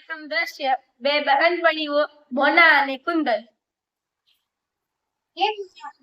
પ્રથમ દ્રશ્ય બે બહેનપણીઓ, મોના અને કુંદન. કેમ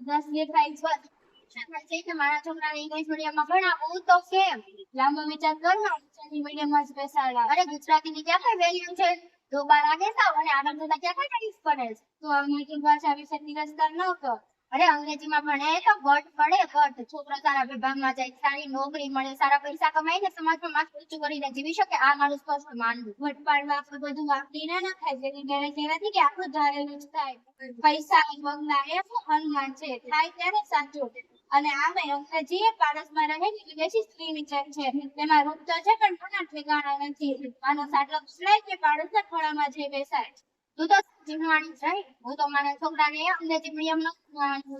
દસ દેખાય છે? છે મારા છોકરાને ઇંગ્લિશ મીડિયમમાં ભણાવું તો કેમ? લાંબો વિચાર કર ને ગુજરાતી મીડિયમમાં જ બેસાડવા. અરે ગુજરાતીની ક્યાં કઈ વેલ્યુ છે? તો બાર આગે સાવ અને આગળ જતા ક્યાં કઈ તારીફ પડે તો અંગ્રેજી ભાષા વિશે તિરસ્કાર ન કર. અરે અંગ્રેજીમાં ભણે તો ગટ પડે ગટ છોકરો સારા વિભાગમાં જાય, સારી નોકરી મળે, સારા પૈસા કમાઈને સમાજમાં માથું ઊંચું કરીને જીવી શકે. આ મારું સ્પષ્ટ માનવું. વટ પાડવા આખું બધું વાપરીને ના ખાય જેની ગેરેજ નથી કે આખું ધારેલું જ થાય. પૈસા બંગલા એ હનુમાન છે. થાય ત્યારે સાચું. અને આમે અંગ્રેજી એ પારસમાં રહેલી વિદેશી સ્ત્રી વિચાર છે. તેમાં રૂપ તો છે પણ ઘણા ઠેકાણા નથી. આનો સાટલો પકડાય કે પાડોશના ખોળામાં જઈ બેસાય. તું તો જીવવાની છે. હું તો મારા છોકરાને અંગ્રેજી મીડિયમ નો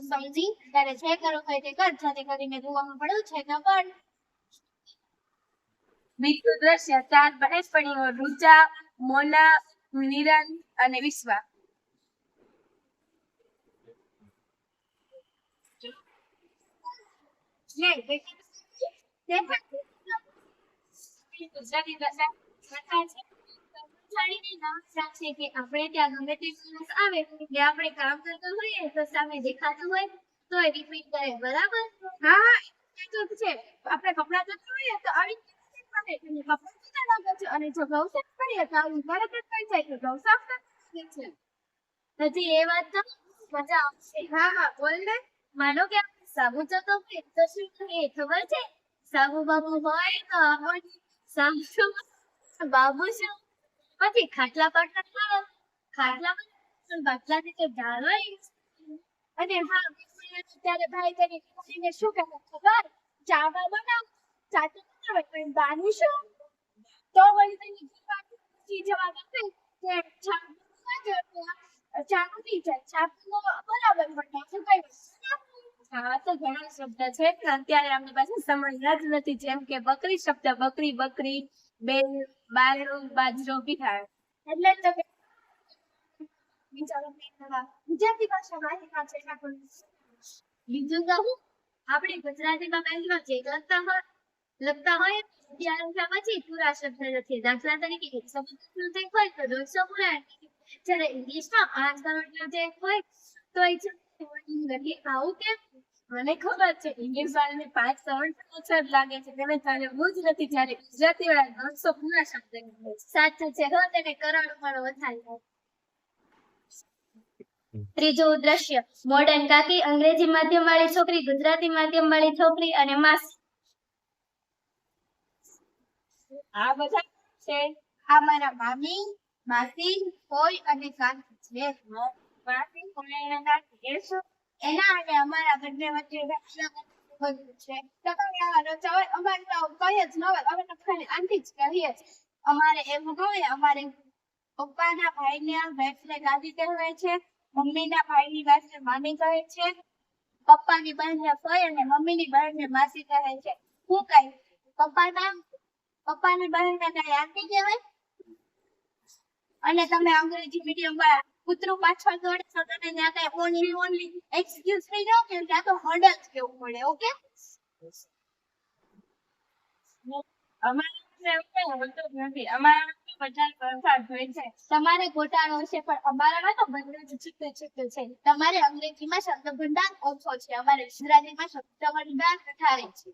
સમજી ત્યારે જે કરો હોય તે કર. જાતે કરીને જોવામાં પડ્યું છે તો પણ બીજું દ્રશ્ય ચાર બહેનપણીઓ રૂચા મોના નિરન અને વિશ્વા. ગુજરાતી ભાષા છે જાણીને નમસ્કાર છે કે આપણે ત્યાં ગમે તે માણસ આવે કે આપણે કામ કરતા હોઈએ તો સામે દેખાતું હોય, તો એ રિપીટ કરે, બરાબર? હા, એ તો છે. આપણે કપડાં ધોતા હોઈએ તો આવી કરે. અને કપડાં ધોતા ન કરજો અને જો ઘઉં સાફ કરીએ તો આવું તરત જ થઈ જાય તો ઘઉં સાફ કરી છે. હજી એ વાત તો મજા આવશે. હા હા, બોલ ને. માનો કે આપણે સાબુ જતો હોય તો શું કરીએ ખબર છે? સાબુ બાબુ હોય તો આપણને સાબુ, બાબુ શું? પછી ખાટલા પર ખાટલા પણ બાટલાથી તો ઢાળ અને હા, ત્યારે ભાઈ તેની દીકરીને શું કહે ખબર? ચાવા બનાવ ચાટુ બનાવે તો બાનું શું તો વળી તેની દીકરી પૂછી જવા દે કે ચાકુ નથી જાય. ચા બરાબર પણ શું કઈ હા, તો ઘણા શબ્દ છે પણ અત્યારે અમને પાસે સમય જ નથી. જેમ કે બકરી શબ્દ, બકરી બકરી. બેલ બાયરો બાજરો બિહાર એટલે તો કે ગુજરાતી ભાષામાં માહિતી છે બીજું કહું આપણે ગુજરાતીમાં પહેલો જે લખતા હોય લખતા હોય, ત્યારે પછી પૂરા શબ્દ નથી. દાખલા તરીકે એકસો નો હોય તો દોઢસો પૂરા જ્યારે ઇંગ્લિશમાં પાંચ કરોડ નો ચેક હોય, તો એ છે નથી આવું કેમ? મને ખબર છે ઇંગ્લિશ વાળાને પાંચ ત્રણ ઓછા જ લાગે છે. તેને તારે બહુ જ નથી જ્યારે ગુજરાતી વાળા દોઢસો પૂરા શબ્દ સાચું છે હો તેને કરોડ પણ વધારે ત્રીજું દ્રશ્ય મોડર્ન કાકી અંગ્રેજી માધ્યમ વાળી છોકરી ગુજરાતી માધ્યમ વાળી છોકરી અને માસી. આ બધા છે? આ મારા મામી માસી કોઈ અને કાકી. છે માસી કોઈને કાકી એ શું એના અને અમારા બંને વચ્ચે મમ્મી છે. અમારે તો કઈ જ ન હોય. અમે તો ખાલી આંટી જ કહીએ. અમારે એવું હોય કહે છે, પપ્પાની બહેનને ફઈ અને મમ્મીની બહેનને માસી કહે છે. હું કઈ? પપ્પાના પપ્પાની બહેનને કઈ આંટી કહેવાય? અને તમે અંગ્રેજી મીડિયમ વાળા કૂતરું પાછળ દોડે તો તને ત્યાં કઈ ઓનલી ઓનલી એક્સક્યુઝ થઈ જાવ કે ત્યાં તો હર્ડલ જ કેવું પડે ઓકે તમારે ગોટાળો છે પણ અમારામાં તો બધું જ છૂટું છૂટું છે. તમારે અંગ્રેજીમાં શબ્દ ભંડાર ઓછો છે. અમારે ગુજરાતીમાં શબ્દ ભંડાર વધારે છે.